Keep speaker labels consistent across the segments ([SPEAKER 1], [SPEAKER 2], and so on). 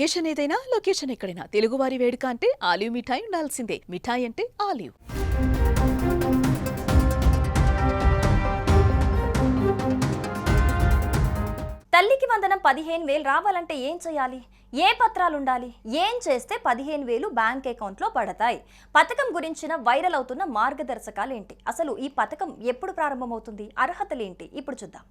[SPEAKER 1] Occasion ఏదైనా location ఎక్కడైనా. తెలుగువారి వేడుక అంటే ఆలివ్ మిఠాయి ఉండాల్సిందే. మిఠాయి అంటే ఆలివ్.
[SPEAKER 2] తల్లికి వందనం పదిహేను వేలు రావాలంటే ఏం చేయాలి? ఏ పత్రాలు ఉండాలి ఏం చేస్తే పదిహేను వేలు బ్యాంక్ అకౌంట్లో పడతాయి? పథకం గురించిన వైరల్ అవుతున్న మార్గదర్శకాలు ఏంటి అసలు ఈ పథకం ఎప్పుడు ప్రారంభమవుతుంది? అర్హతలు ఏంటి ఇప్పుడు చూద్దాం.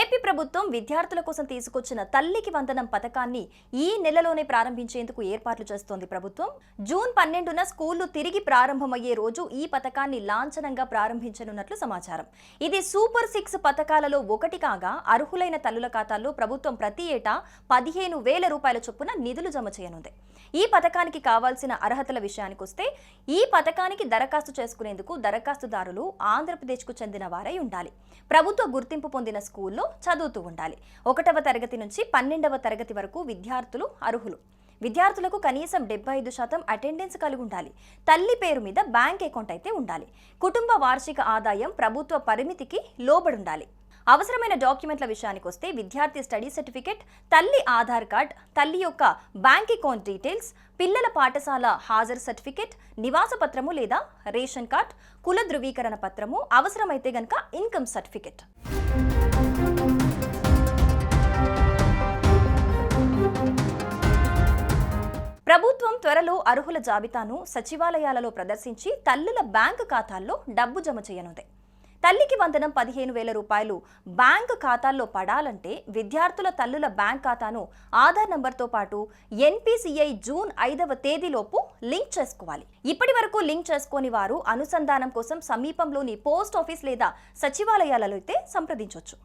[SPEAKER 2] ఏపీ ప్రభుత్వం విద్యార్థుల కోసం తీసుకొచ్చిన తల్లికి వందనం పథకాన్ని ఈ నెలలోనే ప్రారంభించేందుకు ఏర్పాట్లు చేస్తోంది ప్రభుత్వం. జూన్ పన్నెండున స్కూళ్ళు తిరిగి ప్రారంభమయ్యే రోజు ఈ పథకాన్ని లాంఛనంగా ప్రారంభించనున్నట్లు సమాచారం. ఇది సూపర్ సిక్స్ పథకాలలో ఒకటి కాగా అర్హులైన తల్లుల ఖాతాల్లో ప్రభుత్వం ప్రతి ఏటా పదిహేను వేల రూపాయల చొప్పున నిధులు జమ చేయనుంది. ఈ పథకానికి కావాల్సిన అర్హతల విషయానికి వస్తే ఈ పథకానికి దరఖాస్తు చేసుకునేందుకు దరఖాస్తుదారులు ఆంధ్రప్రదేశ్కు చెందిన వారై ఉండాలి. ప్రభుత్వ గుర్తింపు పొందిన స్కూల్లో చదువుతూ ఉండాలి. ఒకటవ తరగతి నుంచి పన్నెండవ తరగతి వరకు విద్యార్థులు అర్హులు. విద్యార్థులకు కనీసం డెబ్బై ఐదు శాతం అటెండెన్స్ కలిగి ఉండాలి తల్లి పేరు మీద బ్యాంక్ అకౌంట్ అయితే ఉండాలి. కుటుంబ వార్షిక ఆదాయం ప్రభుత్వ పరిమితికి లోబడి ఉండాలి అవసరమైన డాక్యుమెంట్ల విషయానికి వస్తే విద్యార్థి స్టడీ సర్టిఫికేట్ తల్లి ఆధార్ కార్డ్ తల్లి యొక్క బ్యాంక్ అకౌంట్ డీటెయిల్స్ పిల్లల పాఠశాల హాజరు సర్టిఫికేట్ నివాస పత్రము లేదా రేషన్ కార్డ్ కుల ధృవీకరణ పత్రము అవసరమైతే గనక ఇన్కమ్ సర్టిఫికేట్. త్వరలో అర్హుల జాబితాను సచివాలయాలలో ప్రదర్శించి తల్లుల బ్యాంకు ఖాతాల్లో డబ్బు జమ చేయనుంది. తల్లికి వందనం పదిహేను వేల రూపాయలు బ్యాంకు ఖాతాల్లో పడాలంటే విద్యార్థుల తల్లుల బ్యాంక్ ఖాతాను ఆధార్ నంబర్తో పాటు ఎన్పిసిఐ జూన్ ఐదవ తేదీలోపు లింక్ చేసుకోవాలి. ఇప్పటి వరకు లింక్ చేసుకోని వారు అనుసంధానం కోసం సమీపంలోని పోస్ట్ ఆఫీస్ లేదా సచివాలయాలలో అయితే సంప్రదించవచ్చు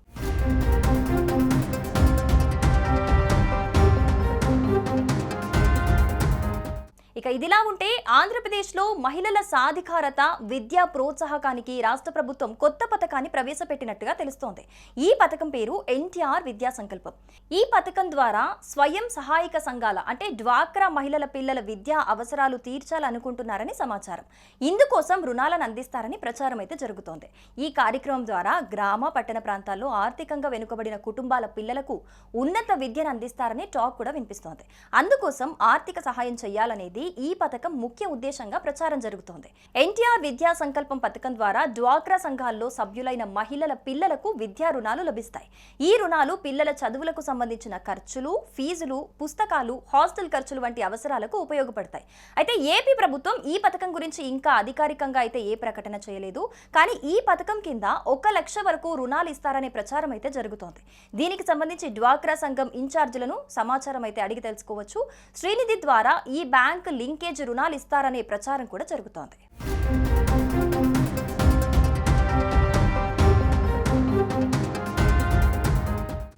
[SPEAKER 2] ఇక ఇదిలా ఉంటే ఆంధ్రప్రదేశ్లో మహిళల సాధికారత విద్యా ప్రోత్సాహకానికి రాష్ట్ర ప్రభుత్వం కొత్త పథకాన్ని ప్రవేశపెట్టినట్టుగా తెలుస్తోంది. ఈ పథకం పేరు ఎన్టీఆర్ విద్యా సంకల్పం. ఈ పథకం ద్వారా స్వయం సహాయక సంఘాల అంటే డ్వాక్రా మహిళల పిల్లల విద్యా అవసరాలు తీర్చాలనుకుంటున్నారని సమాచారం. ఇందుకోసం రుణాలను అందిస్తారని ప్రచారం అయితే జరుగుతోంది. ఈ కార్యక్రమం ద్వారా గ్రామ పట్టణ ప్రాంతాల్లో ఆర్థికంగా వెనుకబడిన కుటుంబాల పిల్లలకు ఉన్నత విద్యను అందిస్తారని టాక్ కూడా వినిపిస్తోంది. అందుకోసం ఆర్థిక సహాయం చేయాలనేది ఈ పథకం ముఖ్య ఉద్దేశంగా ప్రచారం జరుగుతోంది. ఎన్టీఆర్ విద్యా సంకల్పం పథకం ద్వారా డ్వాక్రా సంఘాల్లో సభ్యులైన మహిళల పిల్లలకు విద్యా రుణాలు లభిస్తాయి. ఈ రుణాలు పిల్లల చదువులకు సంబంధించిన ఖర్చులు ఫీజులు పుస్తకాలు హాస్టల్ ఖర్చులు వంటి అవసరాలకు ఉపయోగపడతాయి. అయితే ఏపీ ప్రభుత్వం ఈ పథకం గురించి ఇంకా అధికారికంగా అయితే ఏ ప్రకటన చేయలేదు. కానీ ఈ పథకం కింద ఒక లక్ష వరకు రుణాలు ఇస్తారనే ప్రచారం అయితే జరుగుతోంది. దీనికి సంబంధించి డ్వాక్రా సంఘం ఇన్ఛార్జీలను సమాచారం అయితే అడిగి తెలుసుకోవచ్చు. శ్రీనిధి ద్వారా ఈ బ్యాంక్ లింకేజ్ రుణాలు ఇస్తారనే ప్రచారం కూడా జరుగుతోంది.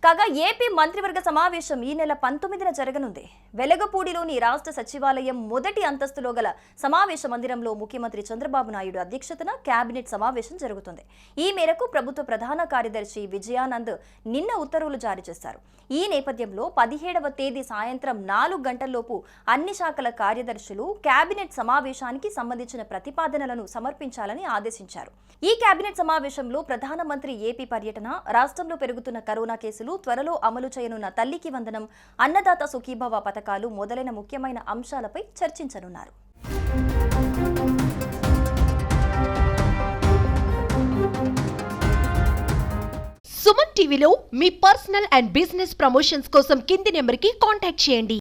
[SPEAKER 2] కాగా ఏపీ మంత్రివర్గ సమావేశం ఈ నెల పంతొమ్మిదిన జరగనుంది. వెలగపూడిలోని రాష్ట్ర సచివాలయం మొదటి అంతస్తులో గల సమావేశ మందిరంలో ముఖ్యమంత్రి చంద్రబాబు నాయుడు అధ్యక్షతన కేబినెట్ సమావేశం జరుగుతుంది. ఈ మేరకు ప్రభుత్వ ప్రధాన కార్యదర్శి విజయానంద్ నిన్న ఉత్తర్వులు జారీ చేశారు. ఈ నేపథ్యంలో పదిహేడవ తేదీ సాయంత్రం నాలుగు గంటల్లోపు అన్ని శాఖల కార్యదర్శులు కేబినెట్ సమావేశానికి సంబంధించిన ప్రతిపాదనలను సమర్పించాలని ఆదేశించారు. ఈ కేబినెట్ సమావేశంలో ప్రధానమంత్రి ఏపీ పర్యటన రాష్ట్రంలో పెరుగుతున్న కరోనా కేసులు త్వరలో అమలు చేయనున్న తల్లికి వందనం అన్నదాత సుఖీభవ పథకాలు మొదలైన ముఖ్యమైన అంశాలపై చర్చించనున్నారు.
[SPEAKER 3] సుమన్ టీవీలో మీ పర్సనల్ అండ్ బిజినెస్ ప్రమోషన్స్ కోసం కింది నెంబర్కి కాంటాక్ట్ చేయండి.